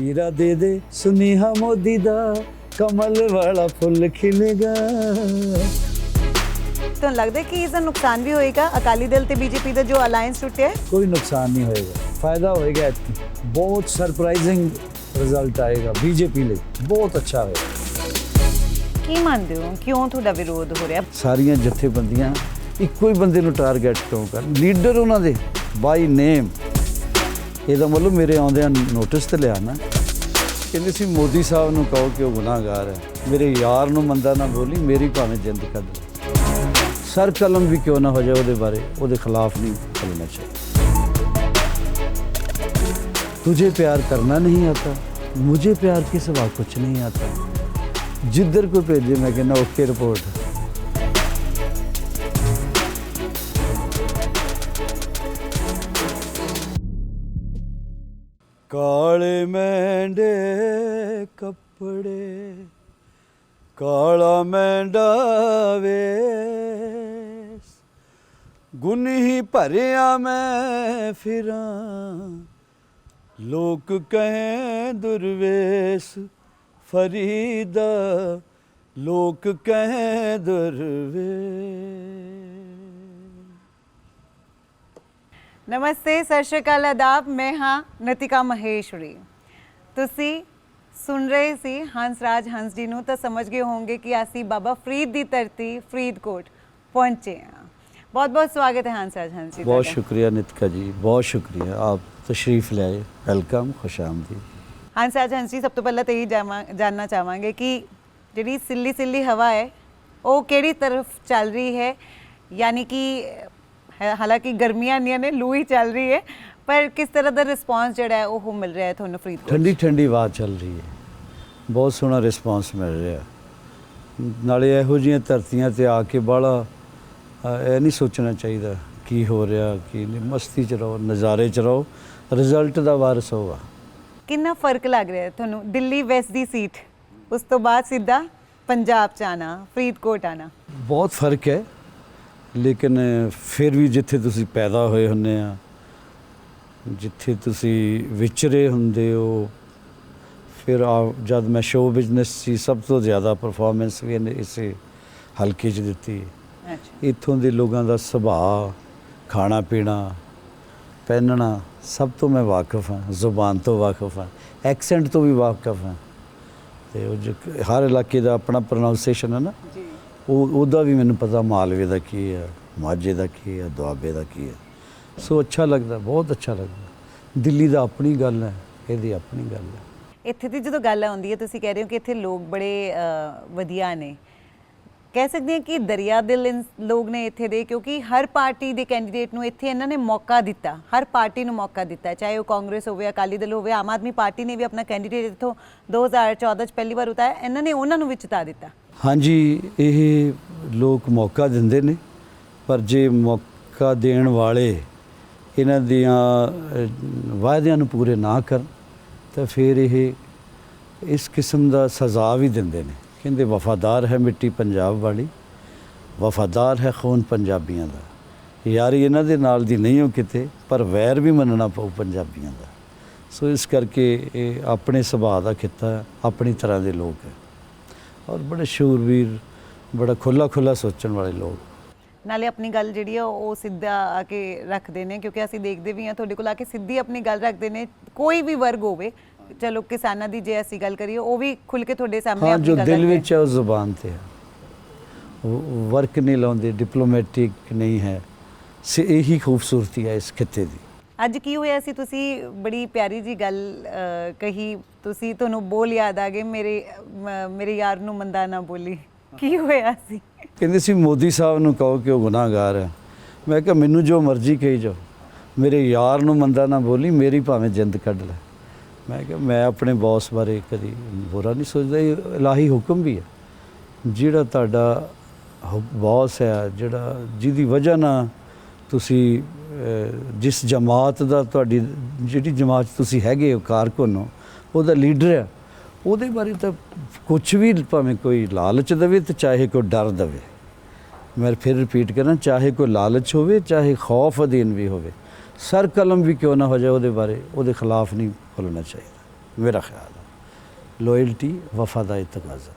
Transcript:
ਹੀਰਾ ਦੇ ਦੇ ਸੁਨੀਹਾ ਮੋਦੀ ਦਾ ਕਮਲ ਵਾਲਾ ਫੁੱਲ ਖਿਲੇਗਾ। ਤੁਹਾਨੂੰ ਲੱਗਦਾ ਕਿ ਇਸ ਦਾ ਨੁਕਸਾਨ ਵੀ ਹੋਏਗਾ? ਅਕਾਲੀ ਦਲ ਤੇ ਬੀਜੇਪੀ ਦਾ ਜੋ ਅਲਾਈਅੰਸ ਟੁੱਟਿਆ ਹੈ? ਕੋਈ ਨੁਕਸਾਨ ਨਹੀਂ ਹੋਏਗਾ। ਫਾਇਦਾ ਹੋਏਗਾ। ਬਹੁਤ ਸਰਪ੍ਰਾਈਜ਼ਿੰਗ ਰਿਜ਼ਲਟ ਆਏਗਾ ਬੀਜੇਪੀ ਲਈ। ਬਹੁਤ ਅੱਛਾ ਹੋਏਗਾ। ਕੀ ਮੰਨਦੇ ਹੋ? ਕਿਉਂ ਤੁਹਾਡਾ ਵਿਰੋਧ ਹੋ ਰਿਹਾ? ਸਾਰੀਆਂ ਜਥੇਬੰਦੀਆਂ ਇੱਕੋ ਹੀ ਬੰਦੇ ਨੂੰ ਟਾਰਗੇਟ ਕਿਉਂ ਕਰਨ? ਲੀਡਰ ਉਹਨਾਂ ਦੇ ਬਾਈ ਨੇਮ ਇਹਦਾ ਮਤਲਬ ਮੇਰੇ ਆਉਂਦਿਆਂ ਨੋਟਿਸ ਤੇ ਲਿਆ ਨਾ ਕਹਿੰਦੇ ਸੀ ਮੋਦੀ ਸਾਹਿਬ ਨੂੰ ਕਹੋ ਕਿ ਉਹ ਗੁਨਾਹਗਾਰ ਹੈ ਮੇਰੇ ਯਾਰ ਨੂੰ ਮੰਦਾ ਨਾ ਬੋਲੀ ਮੇਰੀ ਭਾਵੇਂ ਜਿੰਦ ਕੱਢ ਲੈ ਸਰ ਕਲਮ ਵੀ ਕਿਉਂ ਨਾ ਹੋ ਜਾਏ ਉਹਦੇ ਬਾਰੇ ਉਹਦੇ ਖਿਲਾਫ ਨਹੀਂ ਚੱਲਣਾ ਚਾਹੀਦਾ तुझे प्यार करना नहीं आता मुझे प्यार के सिवा कुछ नहीं आता जिधर को भेजे मैं कहना ओके रिपोर्ट ਕਾਲੇ ਮੈਂਡੇ ਕੱਪੜੇ, ਕਾਲਾ ਮੈਂਡਾ ਵੇਸ। ਗੁਨਹੀ ਭਰਿਆ ਮੈਂ ਫਿਰਾਂ, ਲੋਕ ਕਹੇ ਦੁਰਵੇਸ ਫਰੀਦਾ, ਲੋਕ ਕਹੇ ਦੁਰਵੇਸ। ਨਮਸਤੇ ਸਤਿ ਸ਼੍ਰੀ ਅਕਾਲ ਆਦਾਬ ਮੈਂ ਹਾਂ ਨਤਿਕਾ ਮਹੇਸ਼ਵਰੀ ਤੁਸੀਂ ਸੁਣ ਰਹੇ ਸੀ ਹੰਸਰਾਜ ਹੰਸ ਜੀ ਨੂੰ ਤਾਂ ਸਮਝ ਗਏ ਹੋਵੋਗੇ ਕਿ ਅਸੀਂ ਬਾਬਾ ਫਰੀਦ ਦੀ ਧਰਤੀ ਫਰੀਦਕੋਟ ਪਹੁੰਚੇ ਹਾਂ ਬਹੁਤ ਬਹੁਤ ਸਵਾਗਤ ਹੈ ਹੰਸਰਾਜ ਹੰਸ ਜੀ ਬਹੁਤ ਤੁਹਾਡਾ। ਸ਼ੁਕਰੀਆ ਨਿਤਕਾ ਜੀ ਬਹੁਤ ਸ਼ੁਕਰੀਆ ਆਪ ਤਸ਼ਰੀਫ ਲਿਆਏ ਵੈਲਕਮ ਖੁਸ਼ ਆਮਦੀਦ ਹੰਸਰਾਜ ਹੰਸ ਜੀ ਸਭ ਤੋਂ ਪਹਿਲਾਂ ਤਾਂ ਇਹ ਜਾਵਾਂ- ਜਾਨਣਾ ਚਾਹਾਂਗੇ ਕਿ ਜਿਹੜੀ ਸਿੱਲੀ ਸਿੱਲੀ ਹਵਾ ਹੈ ਉਹ ਕਿਹੜੀ ਤਰਫ ਚੱਲ ਰਹੀ ਹੈ ਯਾਨੀ ਕਿ ਹੈ- ਹਾਲਾਂਕਿ ਗਰਮੀਆਂ ਨਹੀਂ ਨੇ ਲੂ ਹੀ ਚੱਲ ਰਹੀ ਹੈ ਪਰ ਕਿਸ ਤਰ੍ਹਾਂ ਦਾ ਰਿਸਪਾਂਸ ਜਿਹੜਾ ਹੈ ਉਹ ਮਿਲ ਰਿਹਾ ਹੈ ਤੁਹਾਨੂੰ ਫਰੀਦਕੋਟ ਠੰਡੀ ਠੰਡੀ ਹਵਾ ਚੱਲ ਰਹੀ ਹੈ। ਬਹੁਤ ਸੋਹਣਾ ਰਿਸਪਾਂਸ ਮਿਲ ਰਿਹਾ। ਨਾਲੇ ਇਹੋ ਜਿਹੀਆਂ ਧਰਤੀਆਂ ਤੇ ਆ ਕੇ ਬਾਹਲਾ ਅ, ਇਹ ਨਹੀਂ ਸੋਚਣਾ ਚਾਹੀਦਾ ਕੀ ਹੋ ਰਿਹਾ ਕੀ ਨਹੀਂ। ਮਸਤੀ ਚ ਰਹੋ ਨਜ਼ਾਰੇ ਚ ਰਹੋ ਰਿਜ਼ਲਟ ਦਾ ਵਾਰਸ ਹੋਗਾ ਕਿੰਨਾ ਫ਼ਰਕ ਲੱਗ ਰਿਹਾ ਤੁਹਾਨੂੰ? ਦਿੱਲੀ ਵੈਸਟ ਦੀ ਸੀਟ ਉਸ ਤੋਂ ਬਾਅਦ ਸਿੱਧਾ ਪੰਜਾਬ ਚ ਆਣਾ ਫਰੀਦਕੋਟ ਆਣਾ ਬਹੁਤ ਫ਼ਰਕ ਹੈ। ਲੇਕਿਨ ਫਿਰ ਵੀ ਜਿੱਥੇ ਤੁਸੀਂ ਪੈਦਾ ਹੋਏ ਹੁੰਦੇ ਆ ਜਿੱਥੇ ਤੁਸੀਂ ਵਿਚਰੇ ਹੁੰਦੇ ਹੋ ਫਿਰ ਜਦ ਮੈਂ ਸ਼ੋਅ ਬਿਜ਼ਨਸ ਸੀ ਸਭ ਤੋਂ ਜ਼ਿਆਦਾ ਪਰਫਾਰਮੈਂਸ ਵੀ ਇਹਨੇ ਇਸੇ ਹਲਕੇ 'ਚ ਦਿੱਤੀ। ਅੱਛਾ। ਇੱਥੋਂ ਦੇ ਲੋਕਾਂ ਦਾ ਸੁਭਾਅ ਖਾਣਾ ਪੀਣਾ ਪਹਿਨਣਾ ਸਭ ਤੋਂ ਮੈਂ ਵਾਕਿਫ ਹਾਂ ਜ਼ੁਬਾਨ ਤੋਂ ਵਾਕਿਫ ਹਾਂ ਐਕਸੈਂਟ ਤੋਂ ਵੀ ਵਾਕਿਫ ਹਾਂ। ਤੇ ਉਹ ਹਰ ਇਲਾਕੇ ਦਾ ਆਪਣਾ ਪ੍ਰੋਨਾਂਸੀਏਸ਼ਨ ਹੈ ਨਾ। ਜੀ। ਉਹ ਉਹਦਾ ਵੀ ਮੈਨੂੰ ਪਤਾ ਮਾਲਵੇ ਦਾ ਕੀ ਹੈ, ਮਾਝੇ ਦਾ ਕੀ ਹੈ, ਦੁਆਬੇ ਦਾ ਕੀ ਹੈ। ਸੋ ਅੱਛਾ ਲੱਗਦਾ, ਬਹੁਤ ਅੱਛਾ ਲੱਗਦਾ। ਦਿੱਲੀ ਦਾ ਆਪਣੀ ਗੱਲ ਹੈ, ਇਹਦੀ ਆਪਣੀ ਗੱਲ ਹੈ। ਇੱਥੇ ਦੀ ਜਦੋਂ ਗੱਲ ਆਉਂਦੀ ਹੈ, ਤੁਸੀਂ ਕਹਿ ਰਹੇ ਹੋ ਕਿ ਇੱਥੇ ਲੋਕ ਬੜੇ ਵਧੀਆ ਨੇ। ਕਹਿ ਸਕਦੇ ਹਾਂ ਕਿ ਦਰਿਆ ਦਿਲ ਲੋਕ ਨੇ ਇੱਥੇ ਦੇ, ਕਿਉਂਕਿ ਹਰ ਪਾਰਟੀ ਦੇ ਕੈਂਡੀਡੇਟ ਨੂੰ ਇੱਥੇ ਇਹਨਾਂ ਨੇ ਮੌਕਾ ਦਿੱਤਾ, ਹਰ ਪਾਰਟੀ ਨੂੰ ਮੌਕਾ ਦਿੱਤਾ, ਚਾਹੇ ਉਹ ਕਾਂਗਰਸ ਹੋਵੇ, ਅਕਾਲੀ ਦਲ ਹੋਵੇ, ਆਮ ਆਦਮੀ ਪਾਰਟੀ ਨੇ ਵੀ ਆਪਣਾ ਕੈਂਡੀਡੇਟ ਇੱਥੋਂ 2014 ਚ ਪਹਿਲੀ ਵਾਰ ਉਤਾਇਆ ਇਹਨਾਂ ਨੇ ਉਹਨਾਂ ਨੂੰ ਵੀ ਜਿਤਾ ਦਿੱਤਾ। ਹਾਂਜੀ, ਇਹ ਲੋਕ ਮੌਕਾ ਦਿੰਦੇ ਨੇ, ਪਰ ਜੇ ਮੌਕਾ ਦੇਣ ਵਾਲੇ ਇਹਨਾਂ ਦੀਆਂ ਵਾਅਦਿਆਂ ਨੂੰ ਪੂਰੇ ਨਾ ਕਰਨ, ਤਾਂ ਫਿਰ ਇਹ ਇਸ ਕਿਸਮ ਦਾ ਸਜ਼ਾ ਵੀ ਦਿੰਦੇ ਨੇ। ਕਹਿੰਦੇ ਵਫਾਦਾਰ ਹੈ ਮਿੱਟੀ ਪੰਜਾਬ ਵਾਲੀ ਵਫਾਦਾਰ ਹੈ ਖੂਨ ਪੰਜਾਬੀਆਂ ਦਾ। ਯਾਰੀ ਇਹਨਾਂ ਦੇ ਨਾਲ ਦੀ ਨਹੀਂ ਹੋ ਕਿਤੇ ਪਰ ਵੈਰ ਵੀ ਮੰਨਣਾ ਪਊ ਪੰਜਾਬੀਆਂ ਦਾ। ਸੋ ਇਸ ਕਰਕੇ ਇਹ ਆਪਣੇ ਸੁਭਾਅ ਦਾ ਖਿੱਤਾ ਹੈ, ਆਪਣੀ ਤਰ੍ਹਾਂ ਦੇ ਲੋਕ ਹੈ। ਔਰ ਬੜੇ ਸ਼ੂਰਵੀਰ ਬੜਾ ਖੁੱਲਾ ਖੁੱਲਾ ਸੋਚਣ ਵਾਲੇ ਲੋਕ। ਨਾਲੇ ਆਪਣੀ ਗੱਲ ਜਿਹੜੀ ਆ ਉਹ ਸਿੱਧਾ ਆ ਕੇ ਰੱਖਦੇ ਨੇ ਕਿਉਂਕਿ ਅਸੀਂ ਦੇਖਦੇ ਵੀ ਹਾਂ ਤੁਹਾਡੇ ਕੋਲ ਆ ਕੇ ਸਿੱਧੀ ਆਪਣੀ ਗੱਲ ਰੱਖਦੇ ਨੇ ਕੋਈ ਵੀ ਵਰਗ ਹੋਵੇ ਚਲੋ ਕਿਸਾਨਾਂ ਦੀ ਜੇ ਅਸੀਂ ਗੱਲ ਕਰੀਏ ਉਹ ਵੀ ਖੁੱਲ ਕੇ ਤੁਹਾਡੇ ਸਾਹਮਣੇ ਹਾਂ ਆਪਣੀ ਜੋ ਗੱਲ ਦਿਲ ਵਿੱਚ ਹੈ ਉਹ ਜ਼ੁਬਾਨ ਤੇ ਹੈ। ਉਹ ਵਰਕ ਨਹੀਂ ਲਾਉਂਦੇ ਡਿਪਲੋਮੈਟਿਕ ਨਹੀਂ ਹੈ। ਸੇ ਇਹੀ ਖੂਬਸੂਰਤੀ ਹੈ ਇਸ ਖਿੱਤੇ ਦੀ। ਅੱਜ ਕੀ ਹੋਇਆ ਸੀ? ਤੁਸੀਂ ਬੜੀ ਪਿਆਰੀ ਜੀ ਗੱਲ ਅਹ, ਕਹੀ। ਤੁਸੀਂ ਤੁਹਾਨੂੰ ਬੋਲ ਯਾਦ ਆ ਗਏ ਮੇਰੇ ਮ- ਮੇਰੇ ਯਾਰ ਨੂੰ ਮੰਦਾ ਨਾ ਬੋਲੀ। ਕੀ ਹੋਇਆ ਸੀ? ਕਹਿੰਦੇ ਸੀ ਮੋਦੀ ਸਾਹਿਬ ਨੂੰ ਕਹੋ ਕਿ ਉਹ ਗੁਨਾਹਗਾਰ ਹੈ। ਮੈਂ ਕਿਹਾ ਮੈਨੂੰ ਜੋ ਮਰਜ਼ੀ ਕਹੀ ਜਾਓ। ਮੇਰੇ ਯਾਰ ਨੂੰ ਮੰਦਾ ਨਾ ਬੋਲੀ ਮੇਰੀ ਭਾਵੇਂ ਜਿੰਦ ਕੱਢ ਲੈ। ਮੈਂ ਕਿਹਾ, ਮੈਂ ਆਪਣੇ ਬੌਸ ਬਾਰੇ ਕਦੀ ਬੁਰਾ ਨਹੀਂ ਸੋਚਦਾ, ਇਹ ਇਲਾਹੀ ਹੁਕਮ ਵੀ ਹੈ। ਜਿਹੜਾ ਤੁਹਾਡਾ ਬੌਸ ਹੈ, ਜਿਹੜਾ ਜਿਹਦੀ ਵਜ੍ਹਾ ਨਾਲ ਤੁਸੀਂ ਜਿਸ ਜਮਾਤ ਦਾ ਤੁਹਾਡੀ, ਜਿਹੜੀ ਜਮਾਤ ਤੁਸੀਂ ਹੈਗੇ ਹੋ, ਕਾਰਕੁਨ ਹੋ, ਉਹਦਾ ਲੀਡਰ ਹੈ, ਉਹਦੇ ਬਾਰੇ ਤਾਂ ਕੁਝ ਵੀ ਭਾਵੇਂ ਕੋਈ ਲਾਲਚ ਦੇਵੇ ਤੇ ਚਾਹੇ ਕੋਈ ਡਰ ਦੇਵੇ। ਮੈਂ ਫਿਰ ਰਿਪੀਟ ਕਰਾਂ ਚਾਹੇ ਕੋਈ ਲਾਲਚ ਹੋਵੇ, ਚਾਹੇ ਖੌਫ ਅਧੀਨ ਵੀ ਹੋਵੇ। ਸਰ ਕਲਮ ਵੀ ਕਿਉਂ ਨਾ ਹੋ ਜਾਏ ਉਹਦੇ ਬਾਰੇ ਉਹਦੇ ਖਿਲਾਫ ਨਹੀਂ ਖੁੱਲਣਾ ਚਾਹੀਦਾ ਮੇਰਾ ਖਿਆਲ ਹੈ ਲੋਇਲਟੀ ਵਫਾ ਦਾ ਤਕਾਜ਼ਾ